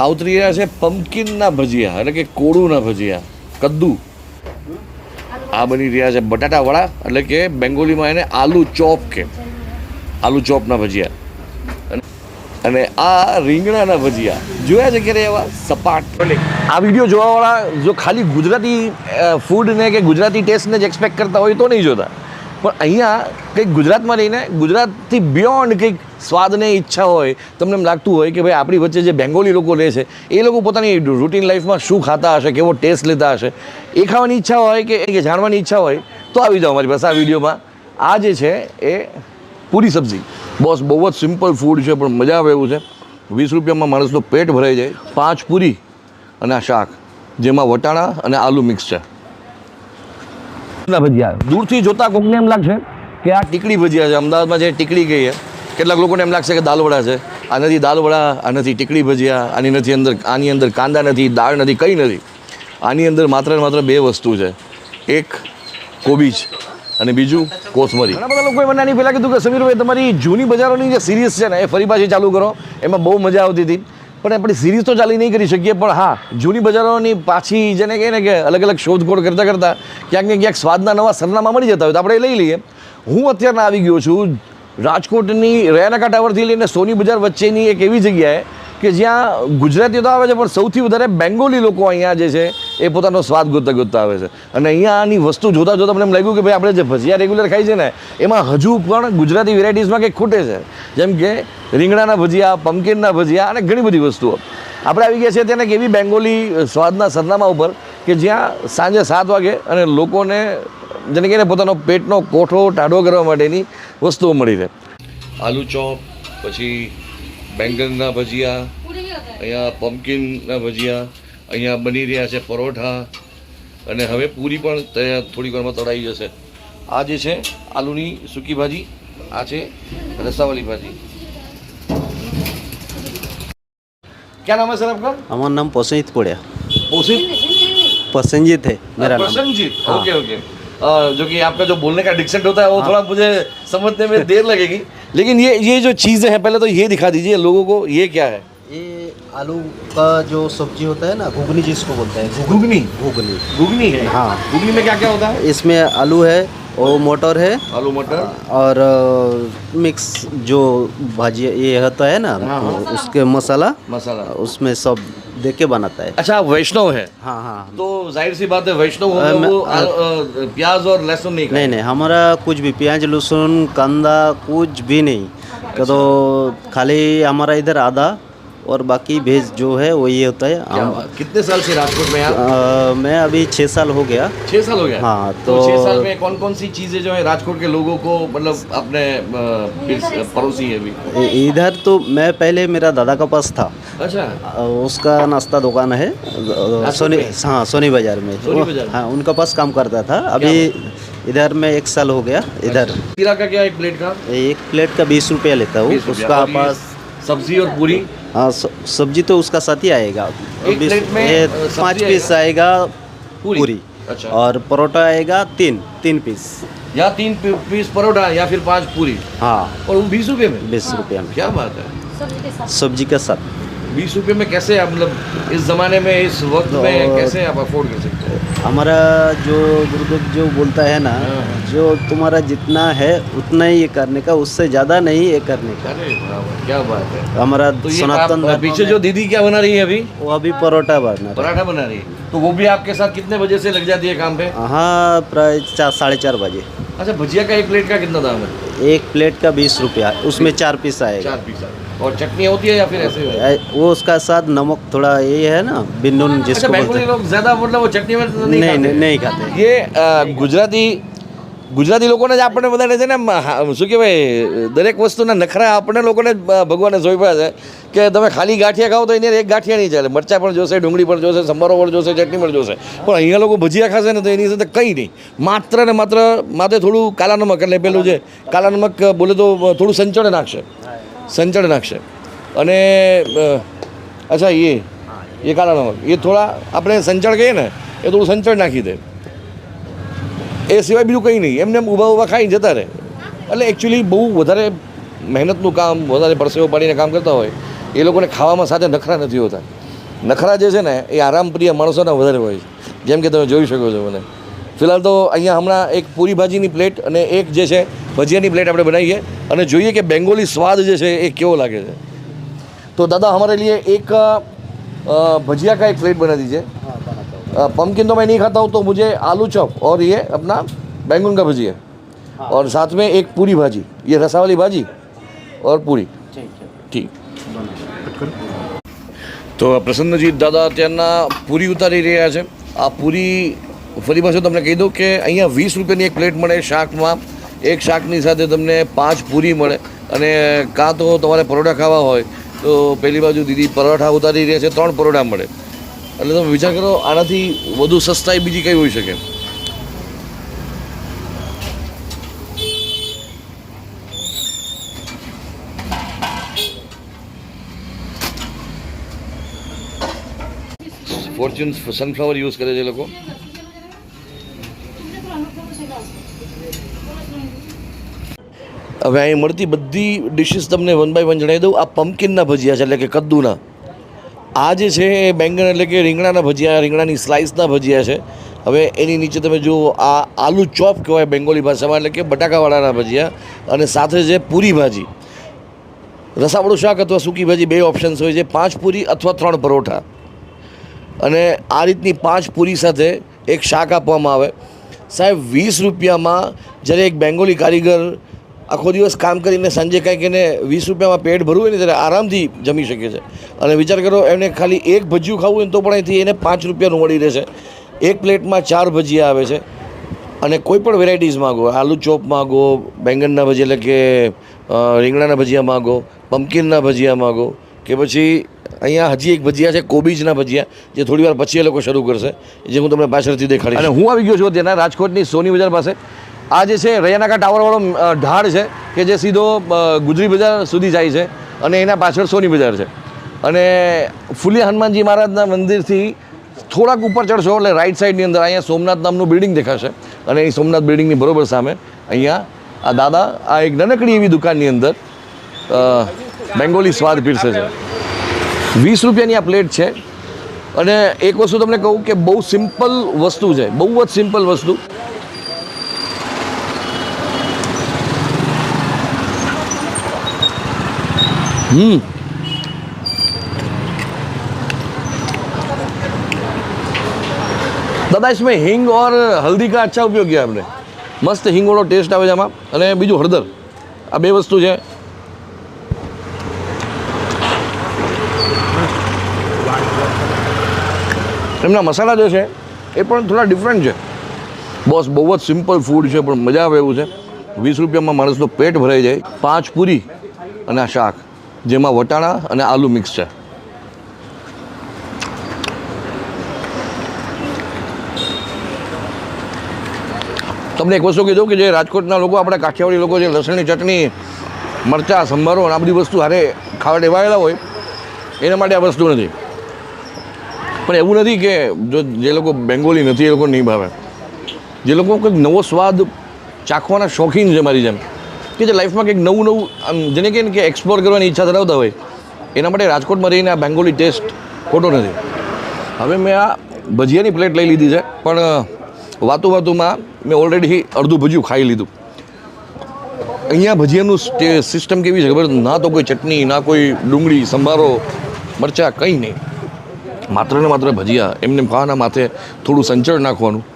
આ ઉતરી રહ્યા છે પમ્પકિનના ભજીયા, એટલે કે કોળુના ભજીયા, કદ્દુ. આ બની રહ્યા છે બટાટા વડા એટલે કે બેંગોલીમાં એને આલુ ચોપ કે, આલુ ચોપના ભજીયા. અને- આ રીંગણાના ભજીયા. જોયા છે ક્યારે એવા સપાટ. આ વીડિયો જોવાવાળા જો ખાલી ગુજરાતી ફૂડને કે ગુજરાતી ટેસ્ટને જ એક્સપેક્ટ કરતા હોય તો નહીં જોતા. પણ અહીંયા કંઈક ગુજરાતમાં રહીને, ગુજરાતથી બિયોન્ડ કંઈક સ્વાદને ઈચ્છા હોય, તમને એમ લાગતું હોય કે ભાઈ આપણી વચ્ચે જે બેંગોલી લોકો રહે છે, એ લોકો પોતાની રૂટીન લાઈફમાં શું ખાતા હશે, કેવો ટેસ્ટ લેતા હશે, એ ખાવાની ઈચ્છા હોય કે, એ જાણવાની ઈચ્છા હોય, તો આવી જાઓ અમારી પાસે. આ વિડીયોમાં આ જે છે એ પૂરી સબ્જી. બોસ બહુ જ સિમ્પલ ફૂડ છે, પણ મજા આવે એવું છે. વીસ રૂપિયામાં માણસનું પેટ ભરાઈ જાય, પાંચ પૂરી અને આ શાક, જેમાં વટાણા અને આલુ મિક્સ છે. ભજીયા દૂરથી જોતા કોકને એમ લાગશે કે આ ટીકડી ભજીયા છે. અમદાવાદમાં જે ટીકડી છે કેટલાક લોકોને એમ લાગશે કે દાલવડા છે. આ નથી દાલવડા આ નથી ટીકડી ભજીયા, આની નથી અંદર, આની અંદર કાંદા નથી, દાળ નથી, કંઈ નથી. આની અંદર માત્ર ને માત્ર બે વસ્તુ છે. એક કોબીજ અને બીજું કોથમરી. ઘણા બધા લોકોએ મને આની પહેલાં કીધું કે સમીરભાઈ તમારી જૂની બજારોની જે સિરીઝ છે ને, એ ફરી પાછી ચાલુ કરો. એમાં બહુ મજા આવતી હતી. પણ આપણી સિરીઝ તો ચાલી નહીં કરી શકીએ, પણ હા, જૂની બજારોની પાછી જેને કહે ને કે અલગ અલગ શોધખોળ કરતાં કરતાં ક્યાંક ને ક્યાંક સ્વાદના નવા સરનામા મળી જતા હોય તો આપણે લઈ લઈએ. હું અત્યારના આવી ગયો છું. રાજકોટની રયાનકા કાંઠાવરથી લઈને સોની બજાર વચ્ચેની એક એવી જગ્યાએ કે જ્યાં ગુજરાતીઓ તો આવે છે, પણ સૌથી વધારે બેંગોલી લોકો અહીંયા જે છે, એ પોતાનો સ્વાદ ગોતતા ગોતતા આવે છે. અને અહીંયાની વસ્તુ જોતાં જોતાં મને એમ લાગ્યું કે ભાઈ આપણે જે ભજીયા રેગ્યુલર ખાઈ છે ને, એમાં હજુ પણ ગુજરાતી વેરાયટીઝમાં કંઈક ખૂટે છે. જેમ કે રીંગણાના ભજીયા પમ્પકિનના ભજીયા અને ઘણી બધી વસ્તુઓ. આપણે આવી ગયા છીએ ત્યાં એક એવી બેંગોલી સ્વાદના સરનામા ઉપર કે જ્યાં સાંજે સાત વાગે અને લોકોને, જેને કહીને પોતાનો પેટનો કોઠો ટાઢો કરવા માટેની વસ્તુઓ મળી રહે. આલુ ચોપ, પછી બેંગનના ભજીયા અહીંયા પમ્પકિનના ભજીયા અહીંયા બની રહ્યા છે પરોઠા અને હવે પૂરી પણ તૈયાર થોડી વારમાં તળાઈ જશે આ જે છે આલુની સૂકી ભાજી આ છે રસાવાલી ભાજી क्या नाम है सर आपका हमारा नाम पसंद पड़ा पोसित पसंजीत है मेरा नाम प्रसन्नजीत हाँ। ओके ओके अ, जो कि आपका जो बोलने का डिक्शन होता है वो थोड़ा मुझे समझने में देर लगेगी लेकिन ये ये जो चीज़ें हैं पहले तो ये दिखा दीजिए लोगों को ये क्या है? ये आलू का जो सब्ज़ी होता है ना घुगनी जिसको बोलते हैं। घुगनी? घुगनी। घुगनी? है। हाँ। घुगनी में क्या क्या होता है? इसमें आलू है और मटर है। आलू मटर। और अ, मिक्स जो भाजी ये होता है ना हाँ, हाँ। उसके मसाला मसाला। उसमें सब दे के बनाता है। अच्छा आप वैष्णव है? हाँ हाँ तो ज़ाहिर सी बात है वैष्णव होंगे मैं- वो आ- अ, प्याज और लहसुन नहीं नहीं नहीं हमारा कुछ भी प्याज लहसुन कांदा कुछ भी नहीं। अच्छा। तो खाली हमारा इधर आधा और बाकी भेज जो है वो ये होता है क्या बात- कितने साल से राजकोट में आप? अ, मैं अभी छः साल हो गया। छह साल हो गया? हाँ, तो तो- छह साल में कौन कौन सी चीज़ें जो है राजकोट के लोगों को मतलब अपने पड़ोसी है अभी? इधर तो मैं पहले मेरा दादा का पास था। अच्छा। उसका नाश्ता दुकान है सोनी हाँ सोनी बाज़ार में? हाँ उनका पास काम करता था। अभी इधर में एक साल हो गया इधर। खीरा का क्या एक प्लेट का? एक प्लेट का बीस रुपया लेता हूँ। उसका पास सब्ज़ी और पूरी? हाँ सब्ज़ी तो उसका साथ ही आएगा। पाँच पीस आएगा? पूरी? पूरी। अच्छा। और परोठा आएगा तीन तीन पीस। या तीन पीस परोठा या फिर पाँच पूरी? हाँ। और वो बीस रुपये में? बीस रुपये में। क्या बात है। सब्ज़ी के साथ। बीस रुपए में कैसे आप मतलब इस जमाने में इस वक्त में तो- कैसे आप अफोर्ड कर सकते हो? हमारा जो गुरुदेव जो बोलता है ना हाँ। जो तुम्हारा जितना है उतना ही ये करने का उससे ज़्यादा नहीं ये करने का। क्या बात है। हमारा तो सनातन पीछे जो दीदी क्या बना रही है अभी? वो अभी परोठा बनना है। पराठा बना रही है। तो वो भी आपके साथ कितने बजे से लग जाती है काम पे? हाँ प्राय चार साढ़े चार बजे। अच्छा भजिया का एक प्लेट का कितना दाम है? एक प्लेट का बीस रुपया उसमें चार पीस आएगा। चार पीस और चटनी होती है या फिर ऐसे ही? ऐ- वो उसका साथ नमक थोड़ा ये है ना बिन्नून अच्छा जिसको बोलते बेंगोली हैं लोग ज्यादा मतलब वो चटनी में तो नहीं नहीं खाते? नहीं नहीं खाते ये અ, ગુજરાતી ગુજરાતી લોકોને જ આપણને બધાને છે ને મ, હા, શું કહેવાય દરેક વસ્તુના નખરા આપણે લોકોને જ બ- ભગવાને જોઈપ્યા છે કે તમે ખાલી ગાંઠિયા ખાઓ તો એની એક ગાંઠિયા નહીં ચાલે મરચાં પણ જોશે ડુંગળી પણ જોશે સંભારો પણ જોશે ચટણી પણ જોશે પણ અહીંયા લોકો ભજીયા ખાશે ને તો એની સાથે કંઈ નહીં માત્ર ને માત્ર માથે થોડું કાલા નમક એટલે પેલું છે કાલા નમક બોલે તો થોડું સંચળ નાખશે સંચળ નાખશે. અને અચ્છા, એ એ કારણ એ થોડા આપણે સંચળ કહીએ ને, એ થોડું સંચળ નાખી દે. એ સિવાય બીજું કંઈ નહીં. એમને એમ ઊભા ઊભા ખાઈને જતા રહે. એટલે એકચ્યુઅલી બહુ વધારે મહેનતનું કામ, વધારે પરસેવો પાડીને કામ કરતા હોય, એ લોકોને ખાવામાં સાથે નખરા નથી હોતા. નખરા જે છે ને, એ આરામપ્રિય માણસોના વધારે હોય છે. જેમ કે તમે જોઈ શકો છો મને. ફિલહાલ તો અહીંયા હમણાં એક પૂરી ભાજીની પ્લેટ અને એક જે છે ભજીયાની પ્લેટ આપણે બનાવીએ અને જોઈએ કે બેંગોલી સ્વાદ જે છે એ કેવો લાગે છે तो दादा हमारे लिए एक अ, भजिया का एक प्लेट बना दीजिए पम्पकिन तो मैं नहीं खाता हूँ तो मुझे आलू चॉप और ये अपना बैंगन का भजिया और साथ में एक पूरी भाजी ये रसा वाली भाजी और पूरी ठीक તો પ્રસન્નજીત દાદા અત્યારના પૂરી ઉતારી રહ્યા છે આ પૂરી ફરી પાછું તમને કહી દઉં કે અહીંયા વીસ રૂપિયાની એક પ્લેટ મળે શાકમાં. એક શાકની સાથે તમને પાંચ પૂરી મળે. અને કાં તો તમારે પરોઠા ખાવા હોય, તો પેલી બાજુ દીદી પરોઠા ઉતારી રહ્યા છે, ત્રણ પરોઠા મળે. એટલે તમે વિચાર કરો, આનાથી વધુ સસ્તાઈ બીજી કઈ હોઈ શકે? ફોર્ચ્યુન સનફ્લાવર યુઝ કરે છે લોકો. હવે અહીં મળતી બધી ડિશિસ તમને વન બાય વન જણાવી દઉં. આ પમ્પકિનના ભજીયા છે, એટલે કે કદ્દુના. આ જે છે એ બેંગન એટલે કે રીંગણાના ભજીયા, રીંગણાની સ્લાઇસના ભજીયા છે. હવે એની નીચે તમે જુઓ, આ આલુ ચોપ કહેવાય બેંગોલી ભાષામાં, એટલે કે બટાકાવાળાના ભજીયા અને સાથે છે પૂરી ભાજી. રસાવાળું શાક અથવા સૂકી ભાજી બે ઓપ્શન્સ હોય છે, પાંચ પૂરી અથવા ત્રણ પરોઠા. અને આ રીતની પાંચ પૂરી સાથે એક શાક આપવામાં આવે. સાહેબ, વીસ રૂપિયામાં જ્યારે એક બેંગોલી કારીગર આખો દિવસ કામ કરીને સાંજે કાંઈક એને વીસ રૂપિયામાં પેટ ભરવું હોય ને ત્યારે આરામથી જમી શકે છે. અને વિચાર કરો, એમને ખાલી એક ભજીયું ખાવું હોય તો પણ અહીંથી એને પાંચ રૂપિયાનું મળી રહેશે. એક પ્લેટમાં ચાર ભજીયા આવે છે. અને કોઈ પણ વેરાયટીઝ માગો, આલુ ચોપ માગો, બેંગનના ભજીયા એટલે કે રીંગણાના ભજીયા માગો, પમ્પકિનના ભજીયા માગો, કે પછી અહીંયા હજી એક ભજીયા છે, કોબીજના ભજીયા, જે થોડી વાર પછી એ લોકો શરૂ કરશે, જે હું તમને પાછળથી દેખાડીશ. અને હું આવી ગયો છું અત્યારના રાજકોટની સોની બજાર પાસે. આ જે છે રૈયાનાકા ટાવરવાળો ઢાળ છે, કે જે સીધો ગુજરી બજાર સુધી જાય છે અને એના પાછળ સોની બજાર છે. અને ફૂલી હનુમાનજી મહારાજના મંદિરથી થોડાક ઉપર ચડશો, એટલે રાઈટ સાઈડની અંદર અહીંયા સોમનાથ નામનું બિલ્ડિંગ દેખાશે. અને એ સોમનાથ બિલ્ડિંગની બરોબર સામે અહીંયા આ દાદા, આ એક નાનકડી એવી દુકાનની અંદર બેંગોલી સ્વાદ પીરસે છે. વીસ રૂપિયાની આ પ્લેટ છે. અને એક વસ્તુ તમને કહું કે બહુ સિમ્પલ વસ્તુ છે, બહુ જ સિમ્પલ વસ્તુ. હમ दादा इसमें हींग और हल्दी का अच्छा उपयोग किया आपने મસ્ત હિંગવાળો ટેસ્ટ આવે છે આમાં અને બીજું હળદર આ બે વસ્તુ છે એમના મસાલા જે છે એ પણ થોડા ડિફરન્ટ છે બસ બહુ જ સિમ્પલ ફૂડ છે પણ મજા આવે એવું છે વીસ રૂપિયામાં માણસનું પેટ ભરાઈ જાય પાંચ પૂરી અને આ શાક જેમાં વટાણા અને આલુ મિક્સ છે. તમને એક વસ્તુ કીધું કે જે રાજકોટના લોકો, આપણા કાઠિયાવાડી લોકો જે લસણની ચટણી, મરચાં, સંભારો આ બધી વસ્તુ હારે ખાવા ટેવાયેલા હોય, એના માટે આ વસ્તુ નથી. પણ એવું નથી કે જો જે લોકો બેંગોલી નથી, એ લોકો નહીં ભાવે. જે લોકો કંઈક નવો સ્વાદ ચાખવાના શોખીન છે મારી જેમ. કે જે લાઈફમાં કંઈક નવું નવું, આમ જેને કહે ને કે એક્સપ્લોર કરવાની ઈચ્છા ધરાવતા હોય, એના માટે રાજકોટમાં રહીને આ બેંગોલી ટેસ્ટ ખોટો નથી. હવે મેં આ ભજીયાની પ્લેટ લઈ લીધી છે, પણ વાતો વાતુમાં મેં ઓલરેડી અડધું ભજીયું ખાઈ લીધું. અહીંયા ભજીયાનું સ્ટે- સિસ્ટમ કેવી છે ખબર? ના તો કોઈ ચટણી, ના કોઈ ડુંગળી, સંભારો, મરચાં, કંઈ નહીં. માત્ર ને માત્ર ભજીયા, એમને ખાવાના માથે થોડું સંચળ નાખવાનું.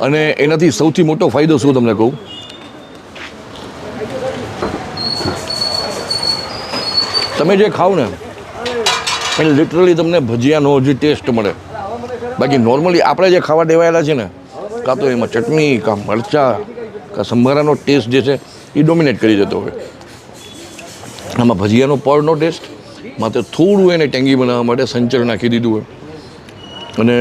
અને એનાથી સૌથી મોટો ફાયદો શું તમને કહું? તમે જે ખાઓ ને એ લિટરલી તમને ભજીયાનો જે ટેસ્ટ મળે. બાકી નોર્મલી આપણે જે ખાવા દેવાયેલા છે ને, કાં તો એમાં ચટણી, કાં મરચાં, કાં સંભારાનો ટેસ્ટ જે છે એ ડોમિનેટ કરી જતો હોય. આમાં ભજીયાનો પડનો ટેસ્ટ માત્ર થોડું એને ટેંગી બનાવવા માટે સંચર નાખી દીધું હોય. અને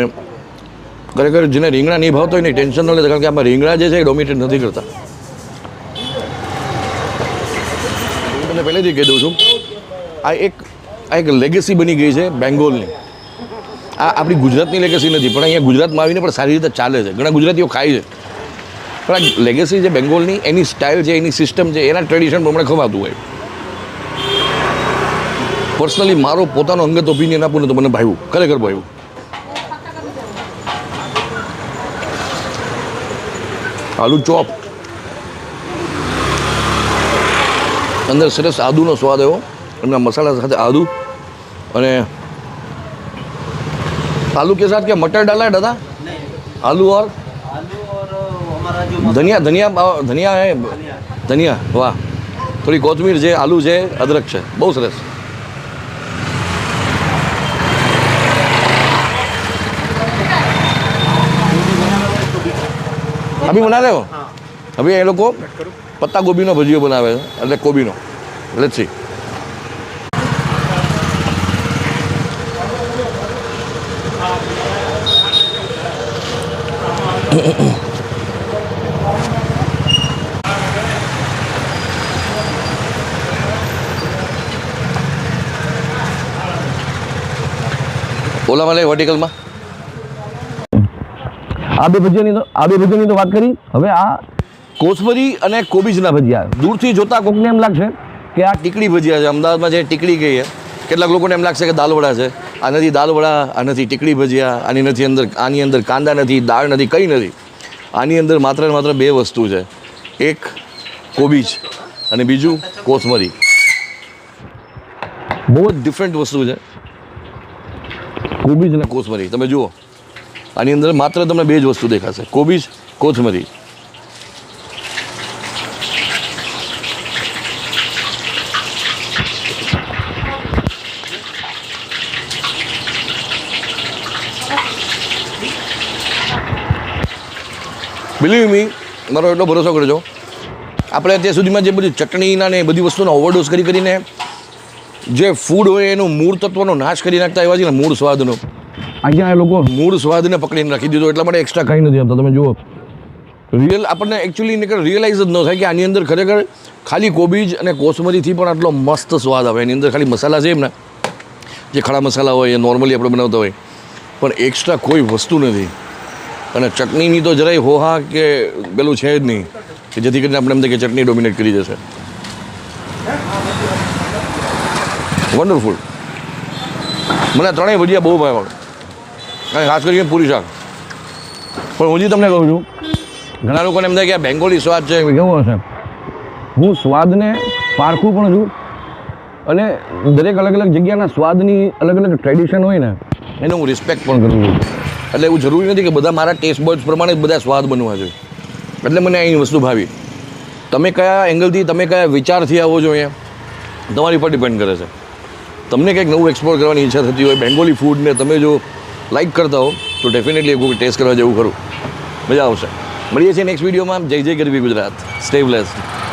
ખરેખર જેને રીંગણા નહીં ભાવતો હોય ને ટેન્શન ન લેતા કારણ કે આમાં રીંગણા જે છે એ ડોમિનેટ નથી કરતા. હું તમને પહેલેથી કહી દઉં છું આ એક આ એક લેગેસી બની ગઈ છે બેંગોલની. આ આપણી ગુજરાતની લેગેસી નથી, પણ અહીંયા ગુજરાતમાં આવીને પણ સારી રીતે ચાલે છે. ઘણા ગુજરાતીઓ ખાય છે. પણ આ લેગેસી છે બેંગોલની, એની સ્ટાઇલ છે, એની સિસ્ટમ છે, એના ટ્રેડિશન પ્રમાણે ખવાતું હોય. પર્સનલી મારો પોતાનો અંગત ઓપિનિયન આપું ને તો મને ભાવ્યું. ખરેખર ભાવ્યું. આલુ ચોપ. અંદર સરસ આદુનો સ્વાદ આવ્યો. એમના મસાલા સાથે આદુ અને आलू के साथ क्या मटर डाला है दादा आलू और आलू और हमारा जो धनिया धनिया अ, धनिया है धनिया वाह થોડી કોથમીર છે આલુ છે અદરક છે બહુ સરસ અભી બના રહ્યો હવે એ લોકો પત્તા ગોબીનો ભજીયો બનાવે છે એટલે કોબીનો લેટ્સ સી ઓલામાં લે વર્ટિકલમાં. આ બે ભજીયાની તો આ બે ભજીયાની તો વાત કરી. હવે આ કોથમરી અને કોબીજના ભજીયા. દૂરથી જોતા કોકને એમ લાગશે કે આ ટીકડી ભજીયા છે. અમદાવાદમાં જે ટીકડી ગઈ છે કેટલાક લોકોને એમ લાગશે કે દાલવડા છે. આ નથી દાલવડા, આ નથી ટીકડી ભજીયા, આની નથી અંદર, આની અંદર કાંદા નથી, દાળ નથી, કંઈ નથી. આની અંદર માત્ર માત્ર બે વસ્તુ છે. એક કોબીજ અને બીજું કોથમરી. બહુ જ ડિફરન્ટ વસ્તુ છે. કોબીજ અને કોથમરી. તમે જુઓ. આની અંદર માત્ર તમને બે જ વસ્તુ દેખાશે. કોબીજ કોથમરી. બિલીવ મી મારો એટલો ભરોસો કરજો. આપણે અત્યાર સુધીમાં જે બધી ચટણીના ને એ બધી વસ્તુનો ઓવરડોઝ કરી કરીને જે ફૂડ હોય એનું મૂળ તત્વનો નાશ કરી નાખતા એવા છે ને મૂળ સ્વાદનો. અહીંયા એ લોકો મૂળ સ્વાદને પકડીને રાખી દીધો એટલા માટે એક્સ્ટ્રા કાંઈ નથી આપતા તમે જુઓ. રિયલ આપણને એકચ્યુઅલી રિયલાઇઝ જ ન થાય કે આની અંદર ખરેખર ખાલી કોબીજ અને કોસમરીથી પણ આટલો મસ્ત સ્વાદ આવે. એની અંદર ખાલી મસાલા છે એમના જે ખડા મસાલા હોય એ નોર્મલી આપણે બનાવતા હોય. પણ એક્સ્ટ્રા કોઈ વસ્તુ નથી. અને ચટણીની તો જરાય હોહા કે પેલું છે જ નહીં, કે જેથી કરીને આપણે એમ કે ચટણી ડોમિનેટ કરી જશે. વન્ડરફુલ મને ત્રણેય ભજીયા બહુ ભાવ. અને ખાસ કરીને પૂરી શાક. પણ હું જી તમને કહું છું, ઘણા લોકોને એમ થાય કે આ બેંગોલી સ્વાદ છે. કેવો હશે હું સ્વાદને પારખું પણ છું. અને દરેક અલગ અલગ જગ્યાના સ્વાદની અલગ અલગ ટ્રેડિશન હોય ને એને હું રિસ્પેક્ટ પણ કરું છું. એટલે એવું જરૂરી નથી કે બધા મારા ટેસ્ટ બર્ડ્સ પ્રમાણે બધા સ્વાદ બનવા જોઈએ. એટલે મને અહીં વસ્તુ ભાવી. તમે કયા એંગલથી તમે કયા વિચારથી આવો છો અહીંયા? તમારી પર ડિપેન્ડ કરે છે. તમને કંઈક નવું એક્સપ્લોર કરવાની ઈચ્છા થતી હોય બેંગોલી ફૂડને તમે જો લાઈક કરતા હો, તો ડેફિનેટલી એક ટેસ્ટ કરવા જેવું ખરું. મજા આવશે. મળીએ છીએ નેક્સ્ટ વિડીયોમાં જય જય ગરબી ગુજરાત. Stay blessed